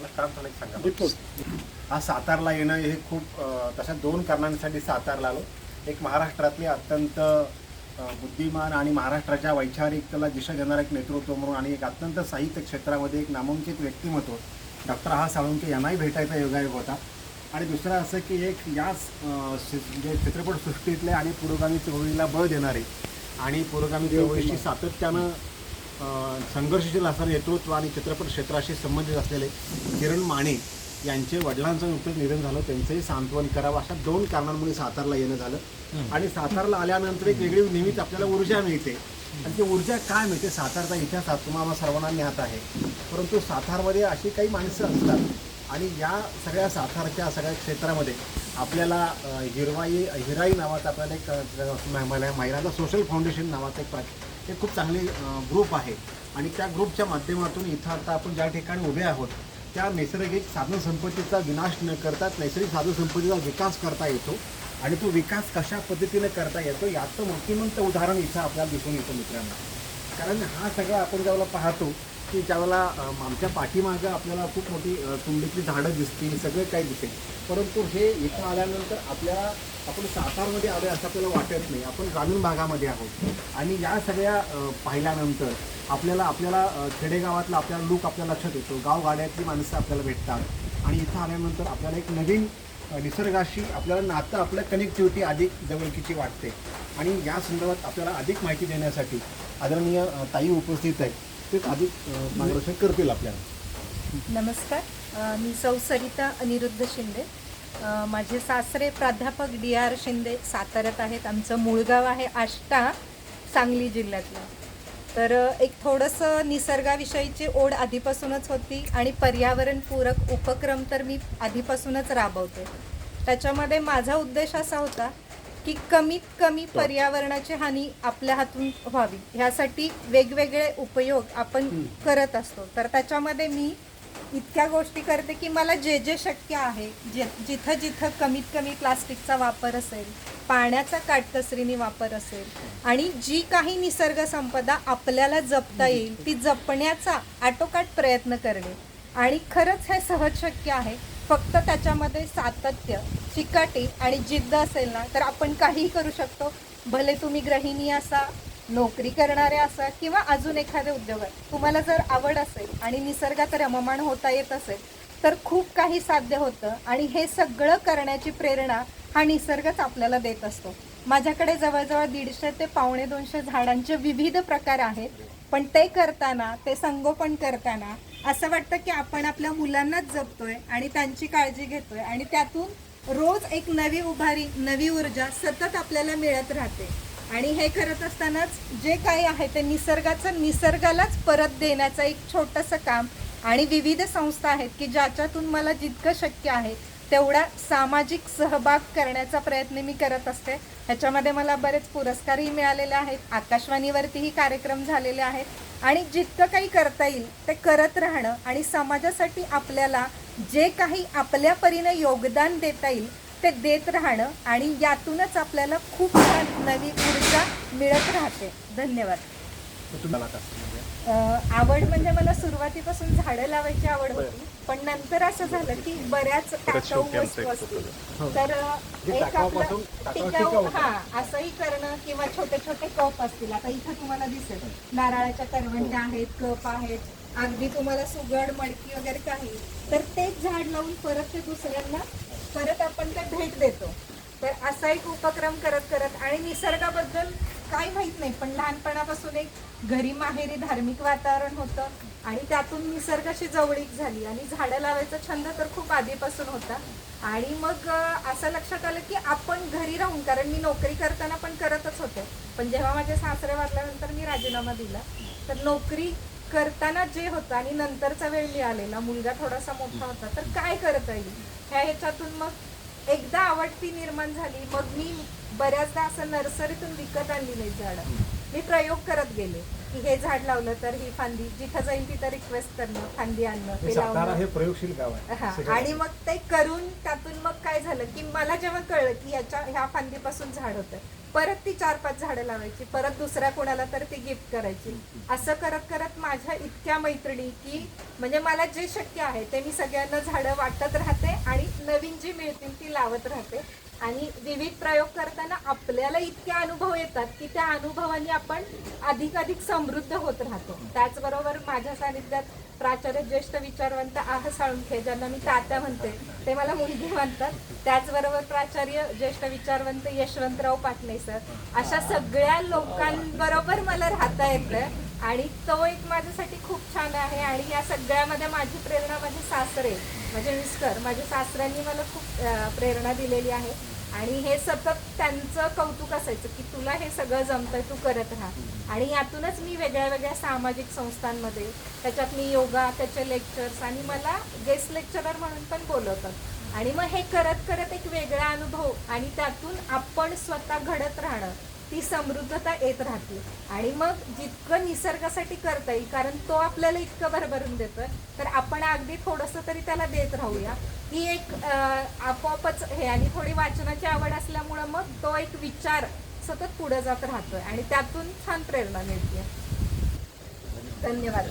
मला काम सांगा. आज सातारला येणं हे खूप तशा दोन कारणांसाठी सातारला आलो. एक महाराष्ट्रातले अत्यंत बुद्धिमान आणि महाराष्ट्राच्या वैचारिकतेला दिशा देणारं एक नेतृत्व म्हणून आणि एक अत्यंत साहित्य क्षेत्रामध्ये एक नामांकित व्यक्तिमत्व डॉक्टर हा साळुंके यांनाही भेटायचा योगायोग होता. आणि दुसरं असं की एक याच म्हणजे चित्रपटसृष्टीतले आणि पुरोगामी चळवळीला बळ देणारे आणि पुरोगामी चळवळीशी सातत्यानं संघर्षशील असणारे नेतृत्व आणि चित्रपट क्षेत्राशी संबंधित असलेले किरण माने यांचे वडिलांचं नुकतंच निधन झालं. त्यांचंही सांत्वन करावं अशा दोन कारणांमुळे सातारला येणं झालं. आणि सातारला आल्यानंतर एक वेगळी नेहमीच आपल्याला ऊर्जा मिळते. आणि ती ऊर्जा काय मिळते? सातारचा इतिहास तुम्हाला सर्वांना ज्ञात आहे. परंतु सातारमध्ये अशी काही माणसं असतात आणि या सगळ्या सातारच्या सगळ्या क्षेत्रामध्ये आपल्याला हिरवाई हिराई नावाचा आपल्याला एक महिलांचा सोशल फाउंडेशन नावाचा एक ते खूप चांगले ग्रुप आहे. आणि त्या ग्रुपच्या माध्यमातून इथं आता आपण ज्या ठिकाणी उभे आहोत त्या नैसर्गिक साधनसंपत्तीचा विनाश न करता नैसर्गिक साधनसंपत्तीचा विकास करता येतो. आणि तो विकास कशा पद्धतीने करता येतो याचं मूर्तिमंत उदाहरण इथं आपल्याला दिसून येतं मित्रांनो. कारण हा सगळा आपण ज्यावेळेला पाहतो की ज्यावेळेला आमच्या पाठीमागं आपल्याला खूप मोठी अ, झाडं दिसतील सगळं काही दिसेल. परंतु हे इथं आल्यानंतर आपल्या आपण सातारमध्ये आलो असं आपल्याला वाटत नाही. आपण ग्रामीण भागामध्ये आहोत. आणि या सगळ्या पाहिल्यानंतर आपल्याला आपल्याला खेडेगावातला आपल्याला लूक आपल्या लक्षात येतो. गावगाड्यातली माणसं आपल्याला भेटतात. आणि इथं आल्यानंतर आपल्याला एक नवीन निसर्गाशी आपल्याला नातं आपलं कनेक्टिव्हिटी अधिक जवळकीची वाटते. आणि या संदर्भात आपल्याला अधिक माहिती देण्यासाठी आदरणीय ताई उपस्थित आहे ते अधिक मार्गदर्शन करतील आपल्याला. नमस्कार. मी सौ सरिता अनिरुद्ध शिंदे. माझे सासरे प्राध्यापक डी आर शिंदे साताऱ्यात आहेत. आमचं मूळ गाव आहे आष्टा सांगली जिल्ह्यातलं. तर एक थोडंसं निसर्गाविषयीची ओढ आधीपासूनच होती आणि पर्यावरणपूरक उपक्रम तर मी आधीपासूनच राबवते. त्याच्यामध्ये माझा उद्देश असा होता की कमीत कमी पर्यावरणाची हानी आपल्या हातून व्हावी. ह्यासाठी वेगवेगळे उपयोग आपण करत असतो. तर त्याच्यामध्ये मी इतक्या गोष्टी करते की मला जे जे शक्य आहे जे जिथं जिथं कमीत कमी प्लास्टिकचा वापर असेल पाण्याचा काटकसरीने वापर असेल आणि जी काही निसर्ग संपदा आपल्याला जपता येईल ती जपण्याचा आटोकाट प्रयत्न करणे. आणि खरंच हे सहज शक्य आहे. फक्त त्याच्यामध्ये सातत्य चिकाटी आणि जिद्द असेल ना तर आपण काहीही करू शकतो. भले तुम्ही गृहिणी असा नोकरी करणारे असा किंवा अजून एखादे उद्योगात तुम्हाला जर आवड असेल आणि निसर्गात रममाण होता येत असेल तर खूप काही साध्य होतं आणि हे सगळं करण्याची प्रेरणा हा निसर्गच आपल्याला देत असतो. माझ्याकडे जवळजवळ दीडशे ते पावणे दोनशे झाडांचे विविध प्रकार आहेत पण ते करताना ते संगोपन करताना असं वाटतं की आपण आपल्या मुलांनाच जपतोय आणि त्यांची काळजी घेतोय आणि त्यातून रोज एक नवी उभारी नवी ऊर्जा सतत आपल्याला मिळत राहते. आणि हे करत असतानाच जे काही आहे ते निसर्गाचं निसर्गालाच परत देण्याचं एक छोटंसं काम आणि विविध संस्था आहेत की ज्याच्यातून मला जितकं शक्य आहे तेवढा सामाजिक सहभाग करण्याचा प्रयत्न मी करत असते. ह्याच्यामध्ये मला बरेच पुरस्कारही मिळालेले आहेत. आकाशवाणीवरतीही कार्यक्रम झालेले आहेत. आणि जितकं काही करता येईल ते करत राहणं आणि समाजासाठी आपल्याला जे काही आपल्या परीने योगदान देता येईल ते देत राहणं आणि यातूनच आपल्याला खूप छान नवी ऊर्जा मिळत राहते. धन्यवाद. आवड म्हणजे मला सुरुवातीपासून झाडं लावायची आवड होती पण नंतर असं झालं की बऱ्याच टाकाऊ वस्तू असतील. तर एक आपलं टाकाऊ. हा असंही करणं किंवा छोटे छोटे कप असतील. आता इथं तुम्हाला दिसेल नारळाच्या करवंट्या आहेत कप आहेत अगदी तुम्हाला सुगड मडकी वगैरे काही. तर तेच झाड लावून परत ते दुसऱ्यांना परत आपण ते भेट देतो. तर असा एक उपक्रम करत करत आणि निसर्गाबद्दल काय माहीत नाही पण लहानपणापासून एक घरी माहेरी धार्मिक वातावरण होतं आणि त्यातून निसर्गाशी जवळीक झाली आणि झाडं लावायचा छंद तर खूप आधीपासून होता. आणि मग असं लक्षात आलं की आपण घरी राहून कारण मी नोकरी करताना पण करतच होते. पण जेव्हा माझे सासरे वाजल्यानंतर मी राजीनामा दिला. तर नोकरी करताना जे होतं आणि नंतरचा वेळ मिळालेला मुलगा थोडासा मोठा होता तर काय करता येईल? ह्या ह्याच्यातून मग एकदा आवडती निर्माण झाली मग मी बऱ्याचदा असं नर्सरीतून विकत आणली नाही झाडं. मी प्रयोग करत गेले की हे झाड लावलं तर ही फांदी जिथं जाईल तिथं रिक्वेस्ट करणं फांदी आणणं हे सातारा लावणं. हे प्रयोगशील गाव आहे. हा सगळं. आणि मग ते करून त्यातून मग काय झालं की मला जेव्हा कळलं की याच्या ह्या फांदीपासून झाड होतं परत ती चार पाच झाडं लावायची परत दुसऱ्या कोणाला तर ती गिफ्ट करायची. असं करत करत माझ्या इतक्या मैत्रिणी की म्हणजे मला जे शक्य आहे ते मी सगळ्यांना झाडं वाटत राहते आणि नवीन जी मिळतील ती लावत राहते. आणि विविध प्रयोग करताना आपल्याला इतके अनुभव येतात की त्या अनुभवांनी आपण अधिक अधिक समृद्ध होत राहतो. त्याचबरोबर माझ्या सानिध्यात प्राचार्य ज्येष्ठ विचारवंत आह साळुंखे ज्यांना मी तात्या म्हणते ते मला मुलगी म्हणतात. त्याचबरोबर प्राचार्य ज्येष्ठ विचारवंत यशवंतराव पाटणे सर अशा सगळ्या लोकांबरोबर मला राहता येतं आणि तो एक माझ्यासाठी खूप आणि या सगळ्यामध्ये माझी प्रेरणा माझे सासरे माझे मिस्टर माझ्या सासऱ्यांनी मला खूप प्रेरणा दिलेली आहे. आणि हे सतत त्यांचं कौतुक असायचं की तुला हे सगळं जमतंय तू करत राहा. आणि यातूनच मी वेगळ्या वेगळ्या सामाजिक संस्थांमध्ये त्याच्यात मी योगा त्याचे लेक्चर्स आणि मला गेस्ट लेक्चरर म्हणून पण बोलवतात. आणि मग हे करत करत एक वेगळा अनुभव आणि त्यातून आपण स्वतः घडत राहणं. ती समृद्धता येत राहते. आणि मग जितकं निसर्गासाठी करता येईल कारण तो आपल्याला इतकं भरभरून देतोय तर आपण अगदी थोडंसं तरी त्याला देत राहूया. ही एक आपोआपच हे आणि थोडी वाचनाची आवड असल्यामुळं मग तो एक विचार सतत पुढे जात राहतोय आणि त्यातून छान प्रेरणा मिळते. धन्यवाद.